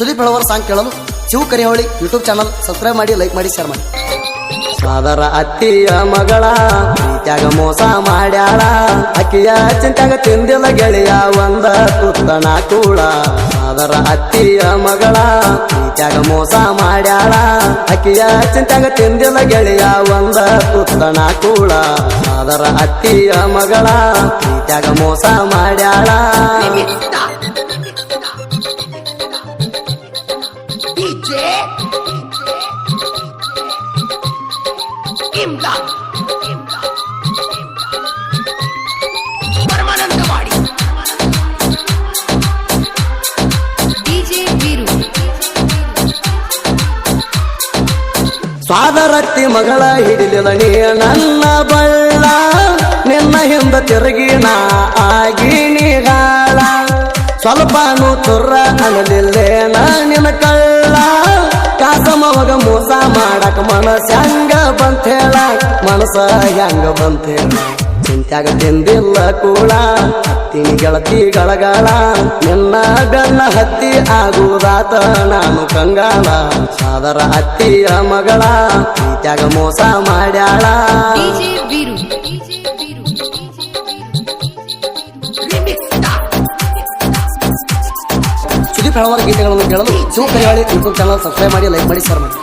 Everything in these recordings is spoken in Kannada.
ಸುದೀಪ್ ಹೇಳುವರ ಸಾಂಗ್ ಕೇಳಲು Shiva Karihole YouTube channel subscribe ಮಾಡಿ ಲೈಕ್ ಮಾಡಿ ಶೇರ್ ಮಾಡಿ. ಸಾದರ ಅತ್ತಿಯ ಮಗಳ ಪ್ರೀತ್ಯಾಗ ಮೋಸ ಮಾಡ್ಯಾಳ. ಅಕ್ಕಿಯ ಚಿಂತ್ಯಾಗ ತಿಂದಿಲ್ಲ ಗೆಳೆಯ ಒಂದ ಕುತ್ತಣ ಕೂಡ ಸಾದರ ಅತ್ತಿಯ ಮಗಳ ಪ್ರೀತ್ಯಾಗ ಮೋಸ ಮಾಡ್ಯಾಳ. ಅಕ್ಕಿಯ ಚಿಂತ್ಯಾಗ ತಿಂದಿಲ್ಲ ಗೆಳೆಯ ಒಂದ ಕುತ್ತಣ ಕೂಡ ಸಾದರ ಅತ್ತಿಯ ಮಗಳ ಪ್ರೀತ್ಯಾಗ ಮೋಸ ಮಾಡ್ಯಾಳ. ಸ್ವಾದರತ್ತಿ ಮಗಳ ಹಿಡಿದಿಲ್ಲ ನೀ ನನ್ನ ಬಳ್ಳ, ನಿನ್ನ ಹಿಂದ ತಿರುಗಿನ ನಾ ಆಗಿ ನೀಗಾಳ ಸ್ವಲ್ಪನು ತುರ್ರ ಅನ್ನಲಿಲ್ಲೇನ ನಿನ್ನ ಕಳ್ಳ. ಕಾಸಮವಾಗ ಮೋಸ ಮಾಡಕ ಮನಸ್ಸು ಹೆಂಗ ಬಂತೇಳ? ಮನಸ್ಸ ಹೆಂಗ ಬಂತೇಳ? ಚಿಂತ್ಯಾಗ ತಿಂದಿಲ್ಲ ಕೂಳ ಹತ್ತಿನಿ ಗೆಳತಿ ಗಳಗಾಳ ನಿನ್ನ ಬೆನ್ನ ಹತ್ತಿ ಆಗುವುದಾತ ನಾನು ಕಂಗಾಲ ಸಾದರ ಹತ್ತಿಯ ಮಗಳ ಪ್ರೀತ್ಯಾಗ ಮೋಸ ಮಾಡ್ಯಾಳ. ಸುದೀಪ್ ಹೇಳುವರ ಗೀತೆಗಳನ್ನು ಕೇಳಲು Shiva Karihole YouTube channel subscribe ಮಾಡಿ ಲೈಕ್ ಮಾಡಿ ಸರ್ ಮಾಡಿ.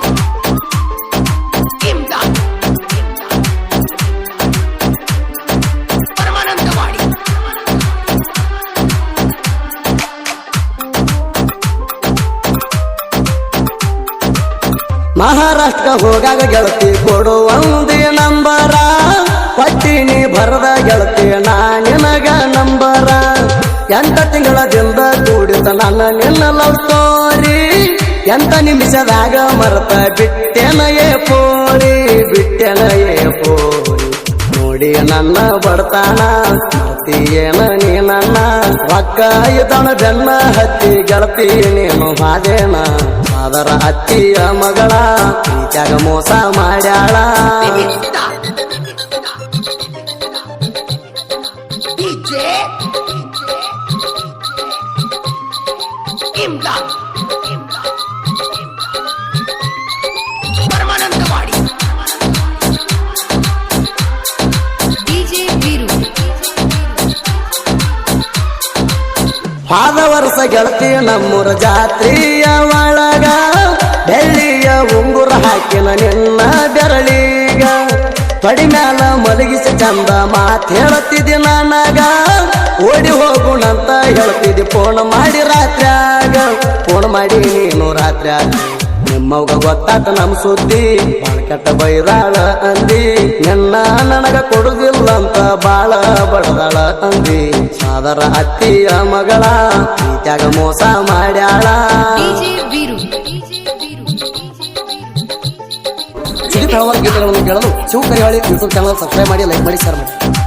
ಮಹಾರಾಷ್ಟ್ರ ಹೋಗಾಗ ಗೆಳತಿ ಕೊಡು ಒಂದೇ ನಂಬರ. ಪಟ್ಟಿನಿ ಬರದ ಗೆಳತಿ ನಾ ನಿನಗ ನಂಬರ. ಎಂಟ ತಿಂಗಳದಿಂದ ಕೂಡಿದ ನನ್ನ ನಿನ್ನ ಲವ್ ಸ್ಟೋರಿ ಎಂತ ನಿಮಿಷದಾಗ ಮರತ ಬಿಟ್ಟೆನಯೇ ಪೋರಿ ಬಿಟ್ಟೆನಯೇ ಪೋರಿ. ನೋಡಿ ನನ್ನ ಬಡತಾನ ಏನ ನೀ ನನ್ನ. ಒಕ್ಕ ಇದಣ ಬೆನ್ನ ಹತ್ತಿ ಗೆಳತಿ ನೀನು ಹಾದೇನ ಅದರ ಅತ್ತಿಯ ಮಗಳ ಪ್ರೀತ್ಯಾಗ ಮೋಸ ಮಾಡ್ಯಾಳ ಇಮ್ದಾದ್ ಹಾದ ವರ್ಷ ಗೆಳತಿ ನಮ್ಮೂರ ಜಾತ್ರೆಯ ಒಳಗ ಬೆಳ್ಳಿಯ ಉಂಗುರ ಹಾಕಿನ ನಿನ್ನ ಬೆರಳಿಗ. ಪಡಿ ಮ್ಯಾಲ ಮಲಗಿಸಿ ಚಂದ ಮಾತು ಹೇಳುತ್ತಿದ್ದೆ ನನಗ. ಓಡಿ ಹೋಗುಣಂತ ಹೇಳ್ತಿದ್ದಿ ಫೋನ್ ಮಾಡಿ ರಾತ್ರ್ಯಾಗ. ಫೋನ್ ಮಾಡಿ ನೀನು ರಾತ್ರ್ಯಾಗ. ನಿಮ್ಮವ್ಗ ಗೊತ್ತಾತ ನಮ್ಮ ಸುದ್ದಿ. ಕೆಟ್ಟ ಬೈದಾಳ ಅಂದಿ. ಬಾಳ ಬಡದಾಳ ತಂದಿ ಸಾದರ ಅತ್ತಿಯ ಮಗಳ ಪ್ರೀತ್ಯಾಗ ಮೋಸ ಮಾಡ್ಯಾಳ. ಹೇಳುವರ ಗೀತೆಗಳನ್ನು ಕೇಳಲು Shiva Karihole YouTube channel subscribe ಮಾಡಿ ಲೈಕ್ ಮಾಡಿ ಶೇರ್ ಮಾಡಿ.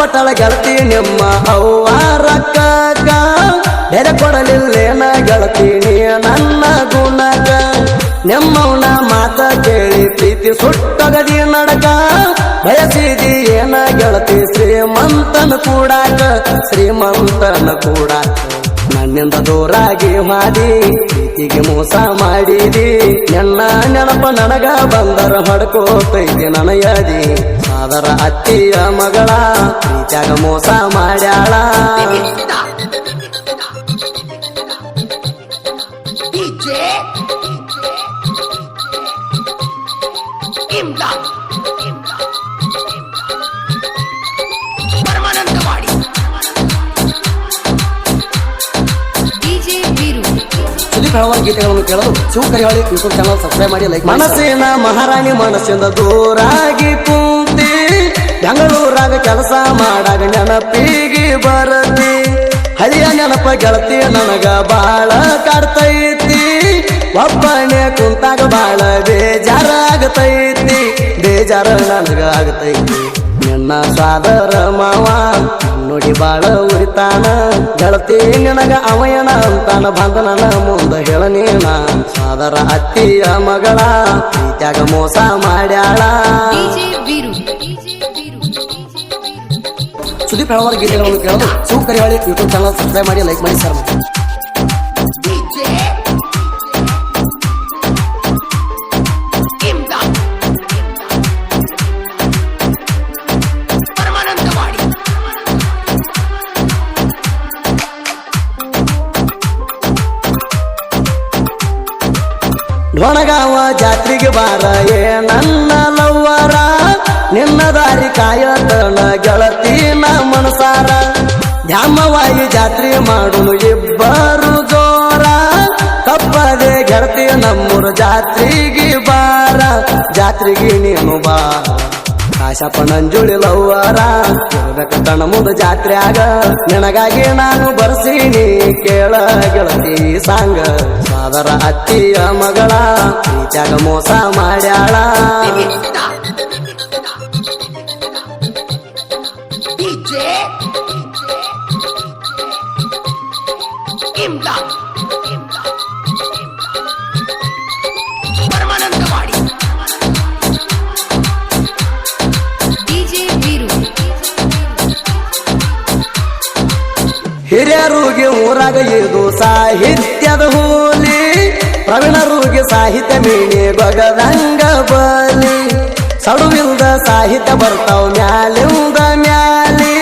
ಆಸೆ ಪಟ್ಟಳ ಗೆಳತಿ ನಿಮ್ಮ ಅವ್ವ ರೊಕ್ಕಕ್ಕ ಬೆಲೆ ಕೊಡಲಿಲ್ಲೇನ ಗೆಳತಿ ನೀ ನನ್ನ ಗುಣಗ. ನಿಮ್ಮವನ ಮಾತ ಕೇಳಿ ಪ್ರೀತಿ ಸುಟ್ಟಗದಿ ನಡಕ ಬಯಸಿದಿ ಏನ ಗೆಳತಿ ಶ್ರೀಮಂತನ ಕೂಡಾಕ ಶ್ರೀಮಂತನ ಕೂಡಾಕ ನನ್ನಿಂದ ದೂರಾಗಿ ಮಾಡಿ ಪ್ರೀತಿಗೆ ಮೋಸ ಮಾಡಿದಿ. ನನ್ನ ನೆನಪ ನನಗ ಬಂದರ ಹೊಡ್ಕೋತೈತಿ ನನಯದಿ. ಅದರ ಅತ್ತಿಯ ಮಗಳ ಪ್ರೀತ್ಯಾಗ ಮೋಸ ಮಾಡ್ಯಾಳ. ಹೇಳುವರ ಗೀತೆಗಳನ್ನು ಕೇಳಲು ಶಿವ ಯೂಟ್ಯೂಬ್ ಚಾನಲ್ ಸಬ್ಸ್ಕ್ರೈಬ್ ಮಾಡಿ ಲೈಕ್ ಮನಸ್ಸಿನ ಮಹಾರಾಣಿ ಮನಸ್ಸಿಂದ ದೂರಾಗಿ ಕೂತಿ, ಬೆಂಗಳೂರಾಗ ಕೆಲಸ ಮಾಡಾಗ ನೆನಪಿಗೆ ಬರತಿ. ಹಳಿಯ ನೆನಪ ಗೆಳತಿ ನನಗ ಬಾಳ ಕಾಡ್ತೈತಿ. ಒಬ್ಬನೇ ಕುಂತಾಗ ಬಾಳ ಬೇಜಾರಾಗತೈತಿ. ಬೇಜಾರ ನನಗ ಆಗತೈತಿ. ನಿನ್ನ ಮಾವ ನುಡಿ ಬಾಳ ಉರಿತಾನ. ಗೆಳತಿ ನಿನಗ ಅವಯನ ಅಂತಾನ ಬಂದ ನನ್ನ ಮುಂದ ಹೇಳನೇನ ಸಾದರ ಅತ್ತಿಯ ಮಗಳ ಪ್ರೀತ್ಯಾಗ ಮೋಸ ಮಾಡ್ಯಾಳ. ಸುದೀಪ್ ಹೇಳುವ ಗೀತೆಗಳನ್ನು ಕೇಳಲು Shiva Karivali YouTube channel subscribe ಮಾಡಿ ಲೈಕ್ ಮಾಡಿ ಶೇರ್ ಮಾಡಿ. ಡೊಣಗಾವ ಜಾತ್ರೆಗೆ ಬಾರ, ಏ ನನ್ನ ಲವ್ವರ, ನಿನ್ನ ದಾರಿ ಕಾಯತನ ಗೆಳತಿ ನ ಮನಸಾರ. ಧ್ಯಾಮವಾಗಿ ಜಾತ್ರೆ ಮಾಡುನು ಇಬ್ಬರು ಜೋರ, ತಪ್ಪದೆ ಗೆಳತಿ ನಮ್ಮೂರ ಜಾತ್ರೆಗೆ ಬಾರ. ಜಾತ್ರೆಗೆ ನೀನು ಬಾ. ಕಾಶಪ್ಪ ನಂಜುಳಿ ಲವ್ವಾರ ಇರ್ಬೇಕ ತಣ ಮುಂದ ಜಾತ್ರ್ಯಾಗ ನಿನಗಾಗಿ ನಾನು ಬರ್ಸೀನಿ ಕೇಳ ಗೆಳತಿ ಸಾಂಗ ಸಾದರ ಅತ್ತಿಯ ಮಗಳ ಪ್ರೀತ್ಯಾಗ ಮೋಸ ಮಾಡ್ಯಾಳ ಹಿರಿಯರಿಗೆ ಊರಾಗ ಇದು ಸಾಹಿತ್ಯದ ಹೋಲಿ. ಪ್ರವೀಣರುಗೆ ಸಾಹಿತ್ಯ ಮೇಲೆ ಬಗದಂಗ ಬಲಿ. ಸಡುವಿಲ್ದ ಸಾಹಿತ್ಯ ಬರ್ತಾವ್ ಮ್ಯಾಲಿಂದ ಮ್ಯಾಲಿ.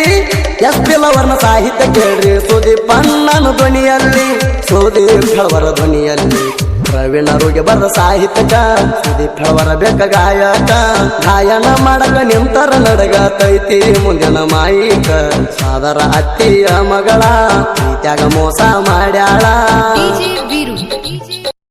ಎಸ್ ಪಿಲವರ್ನ ಸಾಹಿತ್ಯ ಕೇಳ್ರಿ ಸುದೀಪ್ ಅಣ್ಣನ ಧ್ವನಿಯಲ್ಲಿ. ಸುದೀಪ್ ಧ್ವನಿಯಲ್ಲಿ. ರವಿನರುಗೆ ಬರ ಸಾಹಿತ್ಯಕ. ಸುದೀಪ್ ಅವರ ಬೇಕ ಗಾಯಕ. ಗಾಯನ ಮಾಡಕ ನಿಂತರ ನಡಗತೈತಿ ಮುಂದಿನ ಮಾಯಿಕ. ಸಾದರ ಅತ್ತಿಯ ಮಗಳ ತ್ಯಾಗ ಮೋಸ ಮಾಡ್ಯಾಳ.